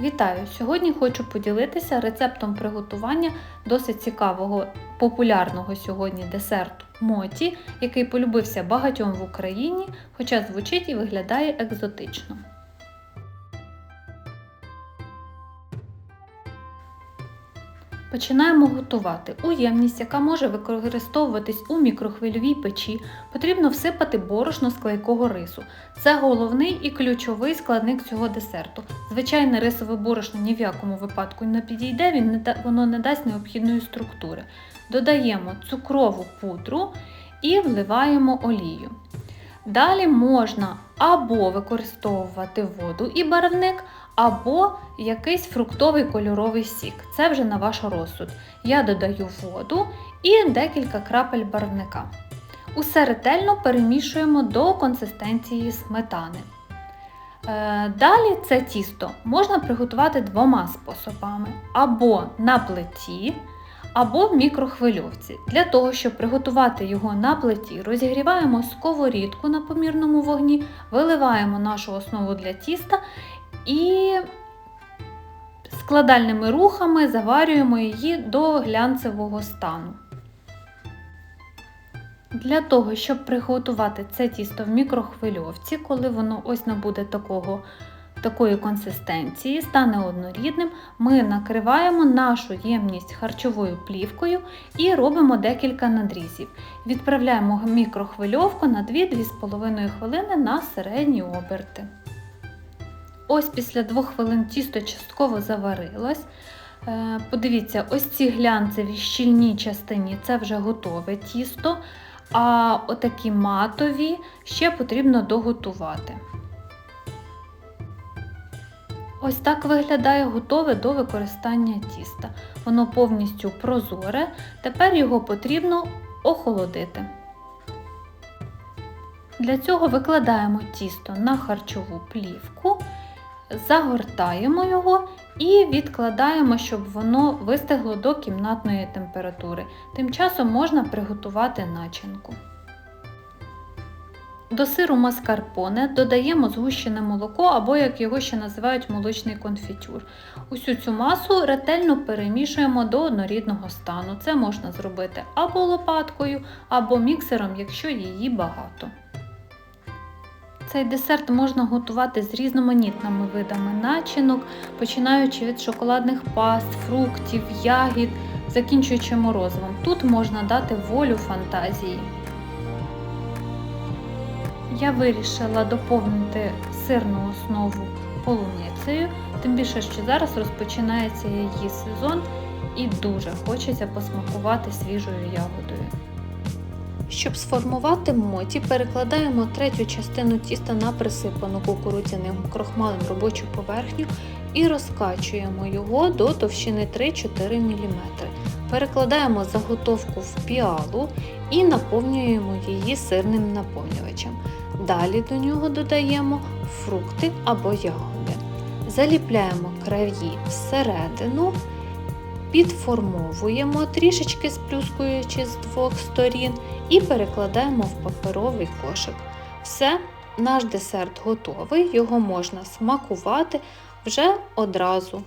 Вітаю! Сьогодні хочу поділитися рецептом приготування досить цікавого, популярного сьогодні десерту моті, який полюбився багатьом в Україні, хоча звучить і виглядає екзотично. Починаємо готувати. У ємність, яка може використовуватись у мікрохвильовій печі, потрібно всипати борошно з клейкого рису. Це головний і ключовий складник цього десерту. Звичайне рисове борошно ні в якому випадку не підійде, він не воно не дасть необхідної структури. Додаємо цукрову пудру і вливаємо олію. Далі можна або використовувати воду і барвник, або якийсь фруктовий кольоровий сік. Це вже на ваш розсуд. Я додаю воду і декілька крапель барвника. Усе ретельно перемішуємо до консистенції сметани. Е, Далі це тісто можна приготувати двома способами: або на плиті, або в мікрохвильовці. Для того, щоб приготувати його на плиті, розігріваємо сковорідку на помірному вогні, виливаємо нашу основу для тіста і складальними рухами заварюємо її до глянцевого стану. Для того, щоб приготувати це тісто в мікрохвильовці, коли воно ось набуде такого, такої консистенції, стане однорідним, ми накриваємо нашу ємність харчовою плівкою і робимо декілька надрізів. Відправляємо мікрохвильовку на 2-2,5 хвилини на середні оберти. Ось після 2 хвилин тісто частково заварилось. Е, Подивіться, ось ці глянцеві щільні частині це вже готове тісто, а отакі матові ще потрібно доготувати. Ось так виглядає готове до використання тіста. Воно повністю прозоре, тепер його потрібно охолодити. Для цього викладаємо тісто на харчову плівку, загортаємо його і відкладаємо, щоб воно вистигло до кімнатної температури. Тим часом можна приготувати начинку. До сиру маскарпоне додаємо згущене молоко або, як його ще називають, молочний конфітюр. Усю цю масу ретельно перемішуємо до однорідного стану. Це можна зробити або лопаткою, або міксером, якщо її багато. Цей десерт можна готувати з різноманітними видами начинок, починаючи від шоколадних паст, фруктів, ягід, закінчуючи морозивом. Тут можна дати волю фантазії. Я вирішила доповнити сирну основу полуницею, тим більше, що зараз розпочинається її сезон і дуже хочеться посмакувати свіжою ягодою. Щоб сформувати моті, перекладаємо третю частину тіста на присипану кукурудзяним крохмалем робочу поверхню і розкачуємо його до товщини 3-4 мм. Перекладаємо заготовку в піалу і наповнюємо її сирним наповнювачем. Далі до нього додаємо фрукти або ягоди. Заліпляємо краї всередину, підформовуємо, трішечки сплюскуючи з двох сторін, і перекладаємо в паперовий кошик. Все, наш десерт готовий, його можна смакувати вже одразу.